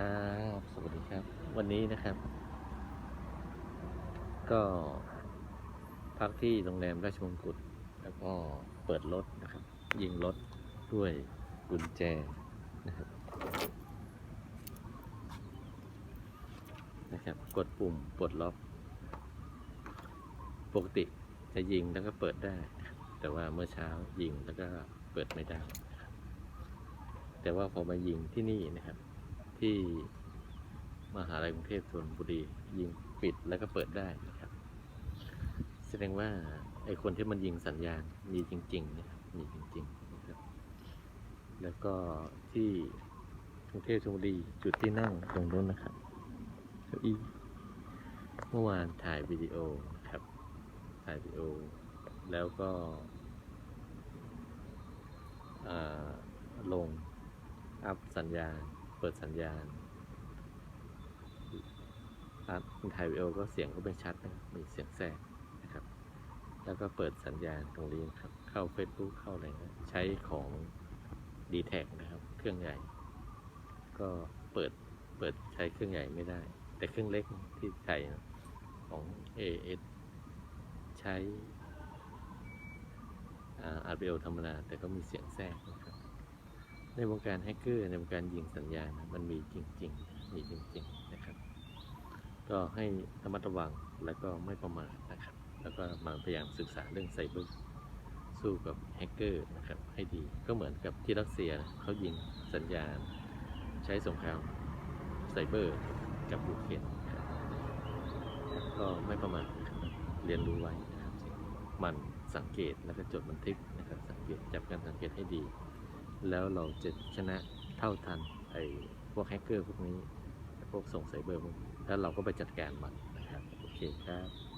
ครับ สวัสดีครับ วันนี้นะครับ ก็พักที่โรงแรมราชมงกุฎแล้วก็เปิดรถนะครับ ยิงรถด้วยกุญแจนะครับนะครับ กดปุ่มปลดล็อก ปกติจะยิงแล้วก็เปิดได้ แต่ว่าเมื่อเช้ายิงแล้วก็เปิดไม่ได้ แต่ว่าพอมายิงที่นี่นะครับ ที่มหาลัยกรุงเทพธนบุรี ยิงปิดแล้วก็เปิดได้นะครับ แสดงว่าไอ้คนที่มันยิงสัญญาณมีจริงๆนะครับมีจริงๆนะครับ แล้วก็ที่กรุงเทพธนบุรีจุดที่นั่งตรงนู้นนะครับเก้าอี้เมื่อวานถ่ายวิดีโอนะครับ ถ่ายวิดีโอ แล้วก็ลงอัพสัญญาณ เปิดสัญญาณครับถ่ายวิดีโอก็เสียงก็ไม่ชัดนะมีเสียงแทรกนะครับ แล้วก็เปิดสัญญาณตรงนี้นะครับ เข้า Facebook เข้าอะไรนะใช้ของ d t แทนะครับ เครื่องใหญ่ ก็เปิดเปิดใช้เครื่องใหญ่ไม่ได้ แต่เครื่องเล็กที่ใช้ของ AS ใช้อ่า RBL ธรรมดาแต่ก็มีเสียงแทรกนะครับ ในวงการแฮกเกอร์ในวงการยิงสัญญาณมันมีจริง ๆ มีจริง ๆ นะครับ ก็ให้ระมัดระวังแล้วก็ไม่ประมาทนะครับ แล้วก็มาพยายามศึกษาเรื่องไซเบอร์สู้กับแฮกเกอร์นะครับให้ดีก็เหมือนกับที่รัสเซียนะเขายิงสัญญาณ ใช้สงครามไซเบอร์กับยูเครนก็ไม่ประมาทเรียนรู้ไว้นะครับมันสังเกตแล้วก็จดบันทึกนะครับสังเกตจับการสังเกตให้ดี แล้วเราจะชนะเท่าทันไอ้พวกแฮกเกอร์พวกนี้ พวกส่งไซเบอร์พวกนี้แล้วเราก็ไปจัดการมันนะครับ โอเคครับ